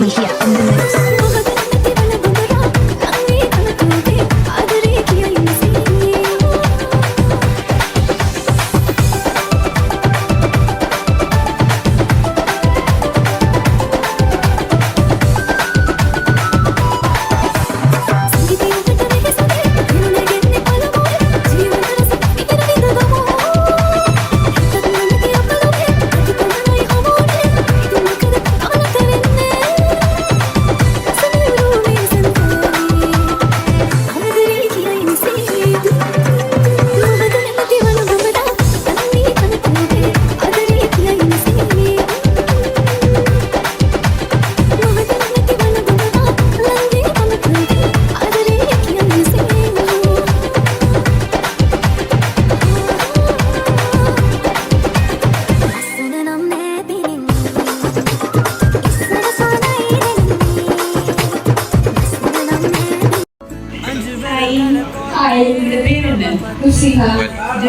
Me here in the mix.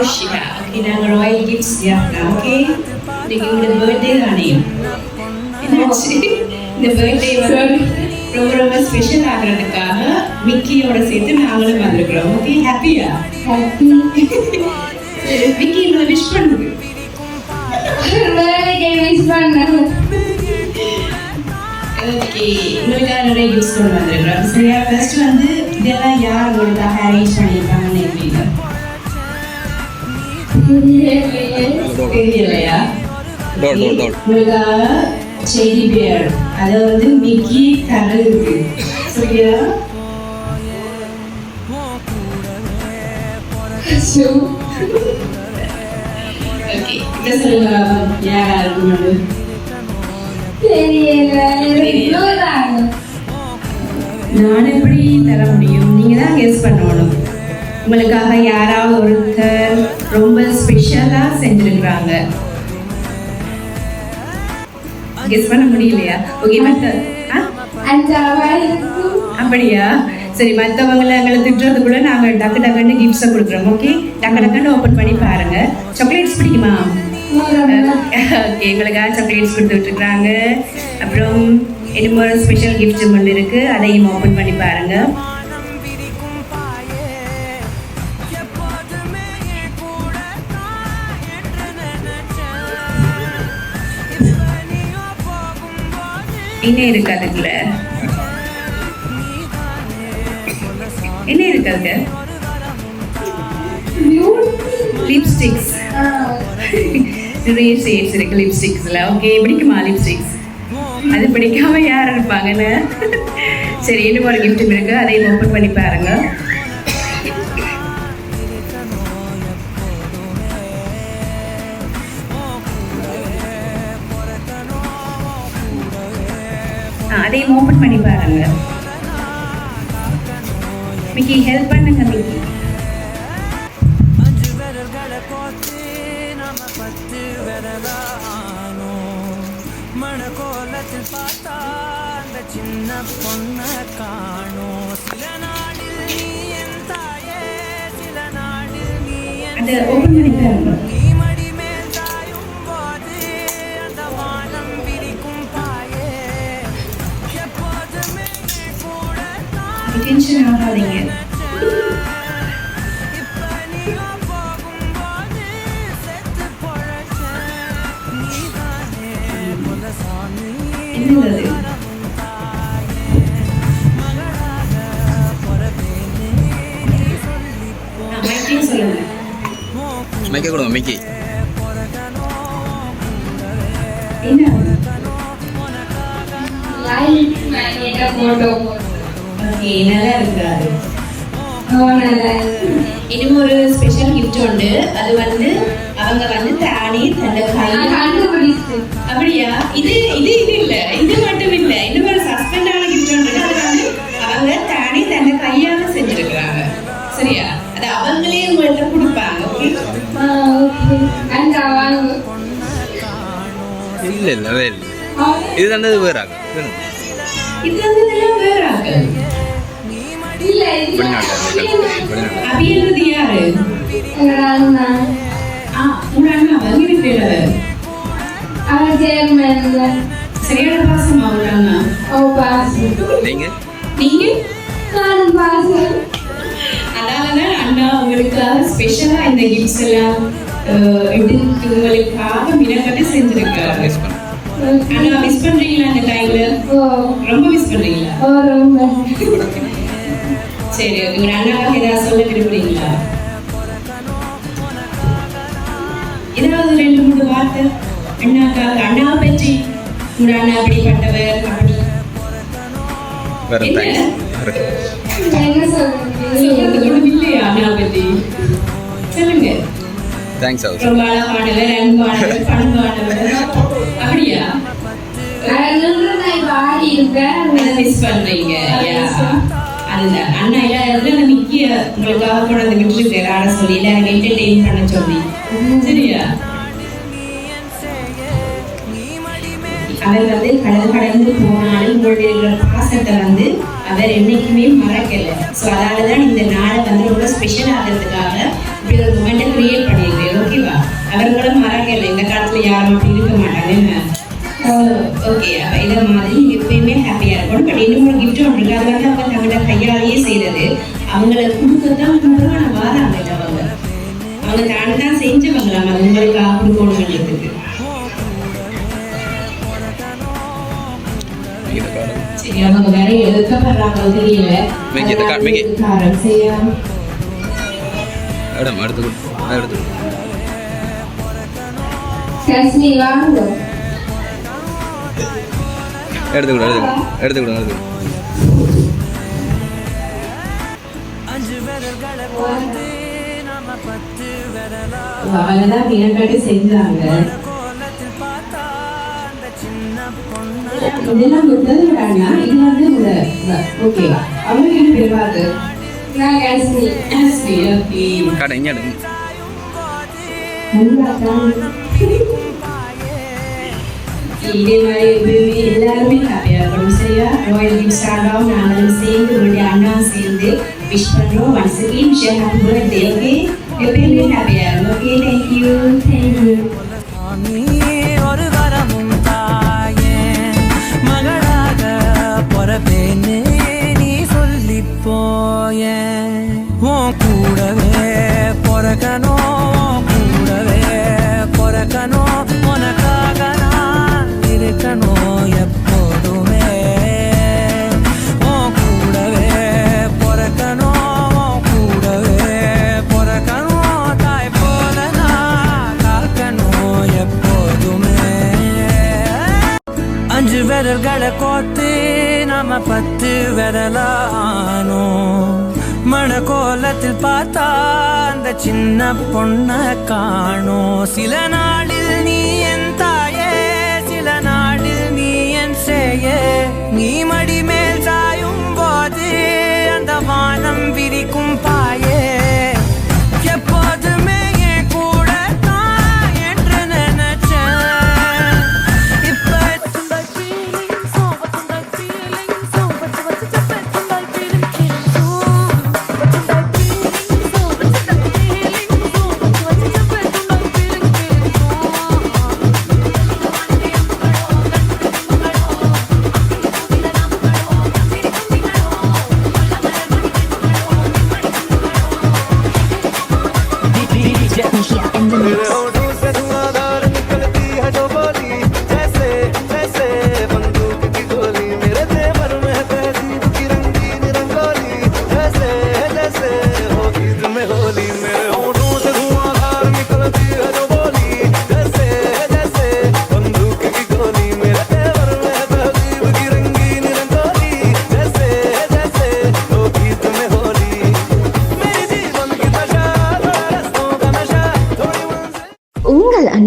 ருஷிகா நாங்கள் Royal gifts யாருக்கா okay இன்னைக்கு உங்களோட பர்த்டே தானே என்னாச்சு இந்த பர்த்டே வந்து ரொம்ப ரொம்ப ஸ்பெஷல் ஆகிறதுக்காக விக்கியோட சேர்த்து நாங்களும் வந்திருக்கிறோம் ஓகே ஹாப்பியா விக்கி இவ்வளோ விஷ் பண்ணுது ஓகே உங்களுக்காக நிறைய யூஸ் கொண்டு வந்திருக்கிறோம் சரியா ஃபர்ஸ்ட் வந்து இதெல்லாம் யார் உங்களுக்காக அரேஞ்ச் பண்ணியிருக்காங்கன்னு செடி பேர் அதை வந்து மிக்கி தரது சரியா ஓகே இதை சொல்லுங்க யாரா இருக்கும் நான் எப்படி தர முடியும் நீங்க தான் கெஸ் பண்ணணும் உங்களுக்காக யாராவது ஒருத்தர் ரொம்ப ஸ்பெஷலா செஞ்சிருக்கிறாங்க. கெஸ் பண்ண முடியலையா? ஓகே மத்த அப்படியா? சரி மற்றவங்களை எங்களை திட்டுறதுக்குள்ள நாங்கள் டக்கு டக்குன்னு கிஃப்ட்ஸை கொடுக்குறோம் ஓகே டக்கு டக்குன்னு ஓப்பன் பண்ணி பாருங்க. சாக்லேட்ஸ் பிடிக்குமா? ஓகே எங்களுக்காக சாக்லேட்ஸ் கொடுத்துட்டு இருக்காங்க அப்புறம் இன்னும் ஒரு ஸ்பெஷல் கிஃப்ட் ஒன்று இருக்கு அதையும் ஓப்பன் பண்ணி பாருங்க. என்ன இருக்கு அதுக்குள்ள? என்ன இருக்கு அதுக்கு? லிப்ஸ்டிக்ஸ் நிறைய ஷேட்ஸ் இருக்கு லிப்ஸ்டிக்ஸ்ல ஓகே பிடிக்குமா லிப்ஸ்டிக்ஸ் அது பிடிக்காம யார் இருப்பாங்கன்னு? சரி இன்னும் ஒரு gift இருக்கு? அதையும் ஓப்பன் பண்ணி பாருங்க. அதையும் ஓப்பன் பண்ணி பாருங்க. மிக்கி ஹெல்ப் பண்ணுங்க மிக்கி. அஞ்சு பார்த்தா அந்த சின்ன பொண்ண காணோம் சில நாடில் நீ என் தாயே சில நாடில் நீ என் ஆ, மைக்கையும் சொல்லுங்க மைக்க கொடுங்க மிக்கி. என்ன லைட் மேக்னெட்ட போட்டோ ஓகே நல்லா இருக்காது நல்லா இன்னும் ஒரு ஸ்பெஷல் gift உண்டு. அது வந்து அவங்க வந்து தானே தன்னை கை நான் கண்டுபிடிச்சேன் அப்படியா? இது இது இது இல்ல. இது மட்டும் இல்ல. இன்னும் ஒரு சஸ்பெண்டான gift உண்டு. அது வந்து அவங்க தானே தன்னை கையால செஞ்சிருக்கிறாங்க. சரியா? அது அவங்களே உங்கள்ட்ட கொடுப்பாங்க ஓகே ஆ ஓகே அந்த வாங்க இல்ல இல்ல அதே இல்ல. இது தந்தது வேறாங்க. அபியன்றது யாரு சரியான பாசமா உங்க ஓ பாசு நீங்க நீங்க நானும் பாசு அதனாலதான் அண்ணா உங்களுக்காக ஸ்பெஷலா இந்த கிஃப்ட்ஸ் எல்லாம் எடுத்து உங்களுக்காக மினக்கட்டு செஞ்சிருக்காரு அண்ணா மிஸ் பண்றீங்களா அந்த டைம்ல ரொம்ப மிஸ் பண்றீங்களா? ரொம்ப. சரி உங்க அண்ணாவுக்கு ஏதாவது சொல்ல விரும்புறீங்களா? ஏதாவது ரெண்டு மூணு வார்த்தை? அண்ணாக்காக அண்ணாவை பற்றி உங்க அண்ணா அப்படிப்பட்டவர் அப்படி. என்ன? கூட இல்லையா அண்ணா பற்றி? சொல்லுங்க தேங்க்ஸ் ஹவுஸ் ரொம்ப அழகானவர் அன்பானவர் பண்பானவர் அப்படியா? மிஸ் பண்றீங்க. அண்ணா அந்த மிக்கிய உங்களுக்காக வந்து விட்டுருக்காரு ஆட சொல்லி எல்லாரும் என்டர்டெயின் பண்ண சொல்லி. சரியா? அவர் வந்து கடல் கடந்து போனாலும் உங்களுடைய பாசத்தை வந்து அவர் என்னைக்குமே மறக்கல. ஸோ அதனால தான் இந்த நாளை வந்து ரொம்ப ஸ்பெஷல் ஆகிறதுக்காக அப்படி இருக்க மாட்டாங்க என்ன ஓகே. அப்போ இதை மாதிரி எப்பயுமே ஹாப்பியாக இருக்கணும். பட் இன்னும் ஒரு கிஃப்ட் ஒன்று இருக்கு. அது வந்து அவங்க தங்களோட கையாலேயே செய்தது அவங்கள கொடுக்கத்தான் முருகனை வாராங்க அவங்க அவங்க தான் தான் செஞ்சவங்களாம் அது உங்களுக்காக கார்டு சரி அவங்க வேற தெரியல. மேடம் எடுத்து எடுத்து விரல்களை கோர்த்து நாம பத்து விரலா அவங்க தான் பின்னாடி செஞ்சாங்க. இதெல்லாம் கொடுத்தது வேணா இது வந்து ஓகே அவங்களுக்கு என்ன பேர் பாத்து நான் கஸ்னி ஆஸ்மி ஓகே கார்டு இங்கே எடுங்க இதே மாதிரி எப்பயுமே எல்லாருமே ஹாப்பியாக இருக்கணும் சரியா ராயல் கிஃப்ட் ஆகும் நாங்களும் சேர்ந்து உங்களுடைய அண்ணா சேர்ந்து விஷ் பண்ணுறோம் once again wish happy birthday okay எப்பயுமே ஹாப்பியாக இருக்கும் ஓகே தேங்க்யூ தேங்க்யூ விரல்களை கோத்து நாம பத்து விரலானோ? மணக்கோலத்தில் பார்த்தா அந்த சின்ன பொண்ண காணோம். சில நாள்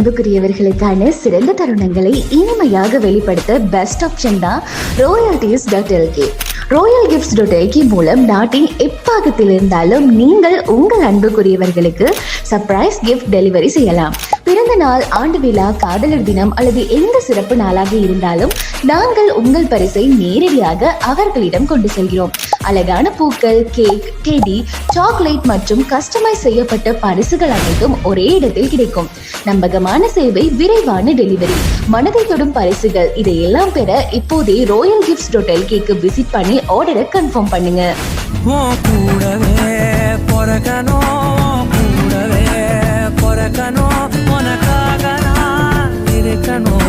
அன்புக்குரியவர்களுக்கான சிறந்த தருணங்களை இனிமையாக வெளிப்படுத்த பெஸ்ட் ஆப்ஷன் தான் royal teas dot LK royal gifts dot LK மூலம் நாட்டின் எப்பாகத்தில் இருந்தாலும் நீங்கள் உங்கள் அன்புக்குரியவர்களுக்கு சர்ப்ரைஸ் கிஃப்ட் டெலிவரி செய்யலாம். பிறந்த நாள் ஆண்டு விழா காதலர் தினம் அல்லது எந்த சிறப்பு நாளாக இருந்தாலும் நாங்கள் உங்கள் பரிசை நேரடியாக அவர்களிடம் கொண்டு செல்கிறோம். அழகான பூக்கள் கேக் டெடி சாக்லேட் மற்றும் கஸ்டமைஸ் செய்யப்பட்ட பரிசுகள் அனைத்தும் ஒரே இடத்தில் கிடைக்கும். நம்பகமான சேவை விரைவான டெலிவரி. மனதை தொடும் பரிசுகள் இதையெல்லாம் பெற இப்போதே royal gifts total cake visit பண்ணி ஆர்டரை கன்ஃபார்ம் பண்ணுங்க. கூடவே பிறக்கணும் கூடவே பிறக்கணும். உனக்காக நான் இருக்கணும்.